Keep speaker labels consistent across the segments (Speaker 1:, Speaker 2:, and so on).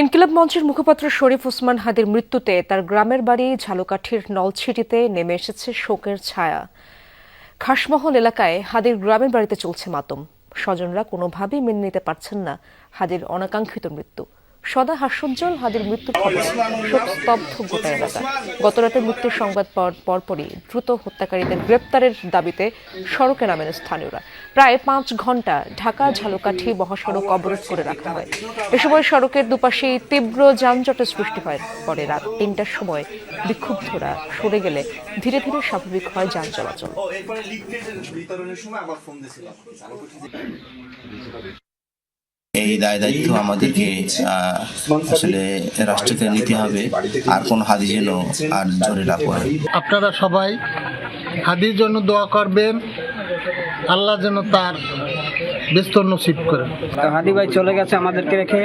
Speaker 1: ইনকিলাব মঞ্চের মুখপাত্র শরীফ ওসমান হাদির মৃত্যুতে তার গ্রামের বাড়ি ঝালকাঠির নলছিটিতে নেমে এসেছে শোকের ছায়া। খাসমহল এলাকায় হাদির গ্রামের বাড়িতে চলছে মাতম। স্বজনরা কোনোভাবেই মেনে নিতে পারছেন না হাদির অনাকাঙ্ক্ষিত মৃত্যু। সদা হাস্যোজ্জ্বল হাদির মৃত্যুর খবরে গোটা এলাকা গতরাতে মৃত্যুর সংবাদ পাওয়ার পরপরই দ্রুত হত্যাকারীদের গ্রেপ্তারের দাবিতে সড়কে নামেন স্থানীয়রা। প্রায় পাঁচ ঘণ্টা ঢাকা, ঝালকাঠি, মহাসড়ক অবরোধ করে রাখা হয়। এ সময় সড়কের দুপাশে তীব্র যানজটের সৃষ্টি হয়। পরে রাত তিনটার সময় বিক্ষুব্ধরা সরে গেলে ধীরে ধীরে স্বাভাবিক হয় যান চলাচল।
Speaker 2: এই দায় দায়িত্ব আমাদেরকে আসলে রাষ্ট্রকে নিতে হবে আর কোন হাদি যেন আর জোরে না পড়ে।
Speaker 3: আপনারা সবাই হাদির জন্য দোয়া করবেন আল্লাহ যেন তার বিস্তর নসিব করেন।
Speaker 4: তো হাদি ভাই চলে গেছে আমাদেরকে রেখে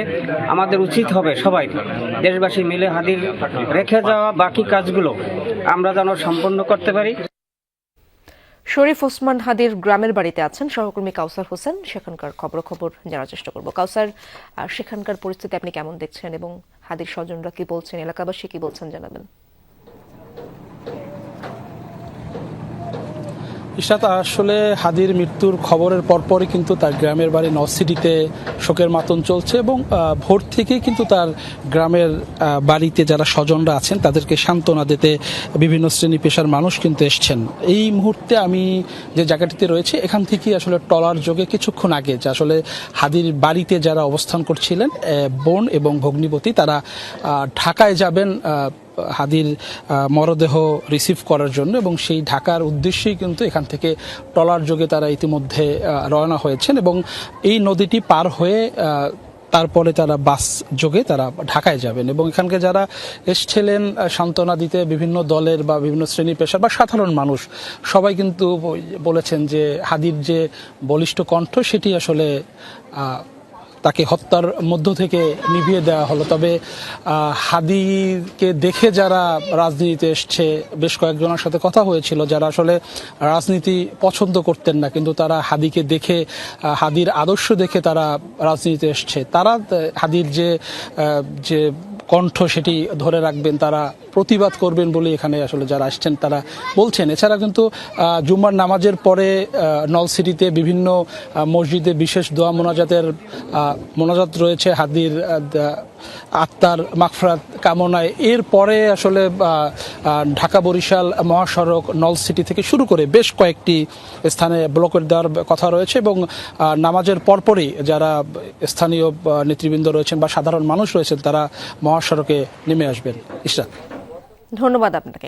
Speaker 4: আমাদের উচিত হবে সবাই দেশবাসী মিলে হাদির রেখে যাওয়া বাকি কাজগুলো আমরা যেন সম্পন্ন করতে পারি।
Speaker 1: শরীফ ওসমান হাদির গ্রামের বাড়িতে আছেন সহকর্মী কাউসার হোসেন। সেখানকার খবর খবর জানার চেষ্টা করব। কাউসার সেখানকার পরিস্থিতি আপনি কেমন দেখছেন এবং হাদির স্বজনরা কি বলছেন, এলাকাবাসী কি বলছেন জানাবেন।
Speaker 5: ইশাত আসলে হাদির মৃত্যুর খবরের পরপরই কিন্তু তার গ্রামের বাড়ি নর্থ সিটিতে শোকের মাতন চলছে এবং ভোর থেকেই কিন্তু তার গ্রামের বাড়িতে যারা স্বজনরা আছেন তাদেরকে সান্ত্বনা দিতে বিভিন্ন শ্রেণি পেশার মানুষ কিন্তু এসছেন। এই মুহূর্তে আমি যে জায়গাটিতে রয়েছে, এখান থেকেই আসলে টলার যোগে কিছুক্ষণ আগে যে আসলে হাদির বাড়িতে যারা অবস্থান করছিলেন বোন এবং ভগ্নিপতি, তারা ঢাকায় যাবেন হাদির মরদেহ রিসিভ করার জন্য এবং সেই ঢাকার উদ্দেশ্যেই কিন্তু এখান থেকে ট্রলার যোগে তারা ইতিমধ্যে রওনা হয়েছেন এবং এই নদীটি পার হয়ে তারপরে তারা বাস যোগে তারা ঢাকায় যাবেন এবং এখানকে যারা এসছিলেন সান্ত্বনা দিতে বিভিন্ন দলের বা বিভিন্ন শ্রেণি পেশার বা সাধারণ মানুষ, সবাই কিন্তু বলেছেন যে হাদির যে বলিষ্ঠ কণ্ঠ সেটি আসলে তাকে হত্যার মধ্য থেকে নিভিয়ে দেওয়া হলো। তবে হাদিকে দেখে যারা রাজনীতিতে এসছে, বেশ কয়েকজনের সাথে কথা হয়েছিল যারা আসলে রাজনীতি পছন্দ করতেন না, কিন্তু তারা হাদিকে দেখে হাদির আদর্শ দেখে তারা রাজনীতিতে এসছে। তারা হাদির যে যে কণ্ঠ সেটি ধরে রাখবেন, তারা প্রতিবাদ করবেন বলে এখানে আসলে যারা আসছেন তারা বলছেন। এছাড়া কিন্তু জুম্মার নামাজের পরে নলসিটিতে বিভিন্ন মসজিদে বিশেষ দোয়া মোনাজাতের মোনাজাত রয়েছে। হাদির আত্মার মাগফরাত কামনায়। এরপরে আসলে ঢাকা বরিশাল মহাসড়ক নল সিটি থেকে শুরু করে বেশ কয়েকটি স্থানে ব্লকের দেওয়ার কথা রয়েছে এবং নামাজের পরপরই যারা স্থানীয় নেতৃবৃন্দ রয়েছেন বা সাধারণ মানুষ রয়েছেন, তারা মহাসড়কে নেমে আসবেন। ইশরাত।
Speaker 1: ধন্যবাদ আপনাকে